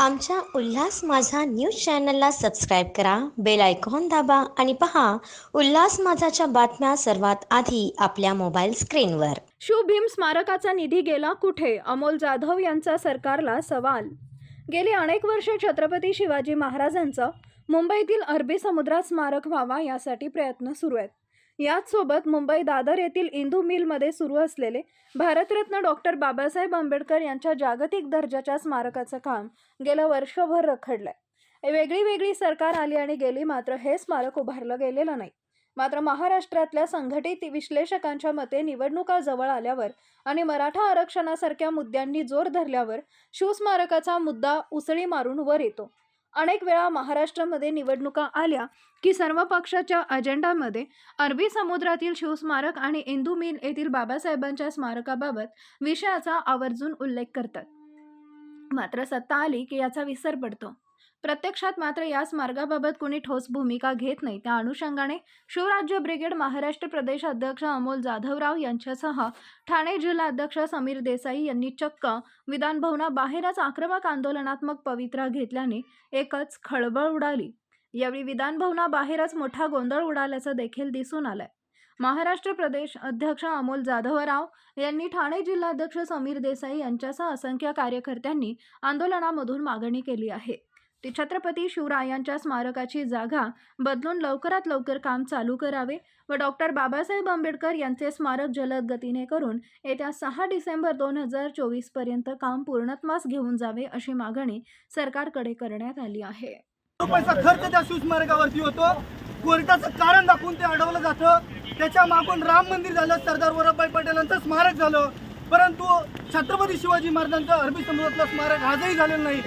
आमच्या उल्हास माझा न्यूज चॅनलला सबस्क्राईब करा बेल आयकॉन दाबा आणि पहा उल्हास माझाच्या बातम्या सर्वात आधी आपल्या मोबाईल स्क्रीनवर. शुभीम स्मारकाचा निधी गेला कुठे? अमोल जाधव यांचा सरकारला सवाल. गेली अनेक वर्षे छत्रपती शिवाजी महाराजांचं मुंबईतील अरबी समुद्रात स्मारक व्हावा यासाठी प्रयत्न सुरू आहेत. याचसोबत मुंबई दादर येथील इंदू मिलमध्ये सुरू असलेले भारतरत्न डॉक्टर बाबासाहेब आंबेडकर यांच्या जागतिक दर्जाच्या स्मारकाचं काम गेलं वर्षभर रखडलंय. वेगळी वेगळी सरकार आली आणि गेली मात्र हे स्मारक उभारलं गेलेलं नाही. मात्र महाराष्ट्रातल्या संघटित विश्लेषकांच्या मते निवडणुका जवळ आल्यावर आणि मराठा आरक्षणासारख्या मुद्द्यांनी जोर धरल्यावर शिवस्मारकाचा मुद्दा उसळी मारून वर येतो. अनेक वेळा महाराष्ट्रामध्ये निवडणुका आल्या की सर्व पक्षाच्या अजेंडामध्ये अरबी समुद्रातील शिवस्मारक आणि इंदू मिल येथील बाबासाहेबांच्या स्मारकाबाबत विषयाचा आवर्जून उल्लेख करतात. मात्र सत्ता आली की याचा विसर पडतो. प्रत्यक्षात मात्र याच मार्गाबाबत कोणी ठोस भूमिका घेत नाही. त्या अनुषंगाने शिवराज्य ब्रिगेड महाराष्ट्र प्रदेश अध्यक्ष अमोल जाधवराव यांच्यासह ठाणे जिल्हा अध्यक्ष समीर देसाई यांनी चक्क विधानभवनाबाहेरच आक्रमक आंदोलनात्मक पवित्रा घेतल्याने एकच खळबळ उडाली. यावेळी विधानभवनाबाहेरच मोठा गोंधळ उडाल्याचं देखील दिसून आलंय. महाराष्ट्र प्रदेश अध्यक्ष अमोल जाधवराव यांनी ठाणे जिल्हाध्यक्ष समीर देसाई यांच्यासह असंख्य कार्यकर्त्यांनी आंदोलनामधून मागणी केली आहे. ती छत्रपती शिवरायांच्या स्मारकाची जागा बदलून लवकरात लवकर काम चालू करावे व डॉक्टर बाबासाहेब आंबेडकर यांचे स्मारक जलद गतीने करून येत्या सहा डिसेंबर दोन हजार चोवीसपर्यंत काम पूर्णत्वास घेऊन जावे अशी मागणी सरकारकडे करण्यात आली आहे. रुपयाचा खर्च त्या शिवस्मारकावरती होतो कोर्टाचं कारण दाखवून ते अडवलं जातं. त्याच्या मागून राम मंदिर झालं सरदार वल्लभभाई पटेलांचं स्मारक झालं. परंतु छत्रपती शिवाजी महाराजांचं अरबी समुद्रातलं स्मारक आजही झालेलं नाही.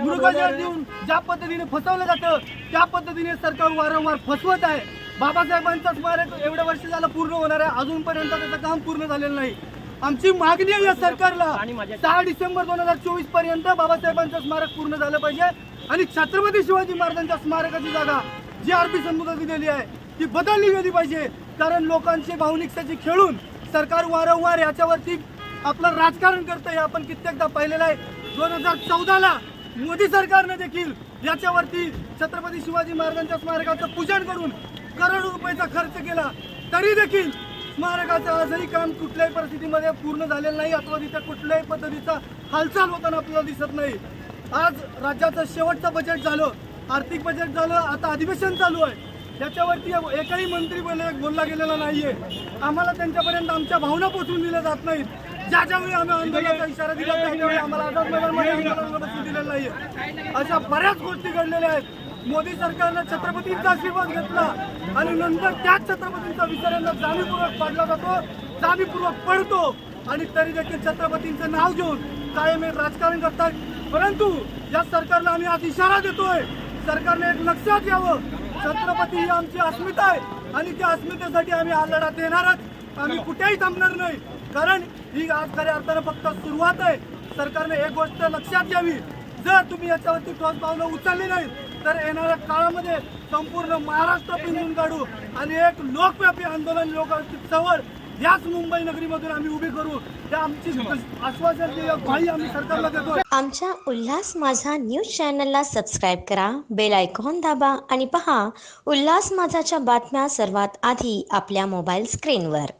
मृगजळ देऊन ज्या पद्धतीने फसवलं जातं त्या पद्धतीने सरकार वारंवार फसवत आहे. बाबासाहेबांचं स्मारक एवढ्या वर्ष झालं पूर्ण होणार आहे. अजूनपर्यंत त्याचं काम पूर्ण झालेलं नाही. आमची मागणी आहे या सरकारला. सहा डिसेंबर दोन हजार चोवीसपर्यंत बाबासाहेबांचं स्मारक पूर्ण झालं पाहिजे. आणि छत्रपती शिवाजी महाराजांच्या स्मारकाची जागा जी अरबी समुद्रात दिलेली आहे ती बदलली गेली पाहिजे. कारण लोकांची भावनिकतेची खेळून सरकार वारंवार याच्यावरती आपलं राजकारण करतं हे आपण कित्येकदा पाहिलेलं आहे. दोन हजार चौदाला मोदी सरकारने देखील याच्यावरती छत्रपती शिवाजी महाराजांच्या स्मारकाचं पूजन करून करोडो रुपयाचा खर्च केला. तरी देखील स्मारकाचं आजही काम कुठल्याही परिस्थितीमध्ये पूर्ण झालेलं नाही. अथवा तिथे कुठल्याही पद्धतीचा हालचाल होताना आपल्याला दिसत नाही. आज राज्याचं शेवटचं बजेट झालं. आर्थिक बजेट झालं. आता अधिवेशन चालू आहे. त्याच्यावरती एकही मंत्री बोलले बोलला गेलेला नाहीये. आम्हाला त्यांच्यापर्यंत आमच्या भावना पोचवून दिल्या जात नाहीत. ज्या ज्यावेळी आम्ही आंदोलनाचा इशारा दिला त्यावेळी आम्हाला आझाद मैदानमध्ये आंदोलनाला बसून दिलेलं नाहीये. अशा बऱ्याच गोष्टी घडलेल्या आहेत. मोदी सरकारनं छत्रपतींचा आशीर्वाद घेतला आणि नंतर त्याच छत्रपतींचा विचारांना जाणीवपूर्वक पाडला जातो जाणीवपूर्वक पडतो आणि तरी देखील छत्रपतींचं नाव घेऊन कायम राजकारण करतात. परंतु या सरकारला आम्ही आज इशारा देतोय. सरकारने एक लक्षात घ्यावं. छत्रपती ही आमची अस्मिता आहे आणि त्या अस्मितेसाठी आम्ही हा लढा देणारच. आम्ही कुठेही थांबणार नाही. कारण ही आज खऱ्या अर्थानं फक्त सुरुवात आहे. सरकारने एक गोष्ट लक्षात घ्यावी. जर तुम्ही याच्यावरती ठोस पावलं उचलली नाही तर येणाऱ्या काळामध्ये संपूर्ण महाराष्ट्र पिंजून काढू आणि एक लोकव्यापी आंदोलन लोकांची चवळ याच मुंबई नगरीमधून आम्ही उभी करू. हे आमची आश्वासन आम्ही सरकारला देतो आमच्या उल्हास माझा न्यूज चॅनलला सबस्क्राईब करा बेल आयकॉन दाबा आणि पहा उल्हास माझाच्या बातम्या सर्वात आधी आपल्या मोबाईल स्क्रीनवर.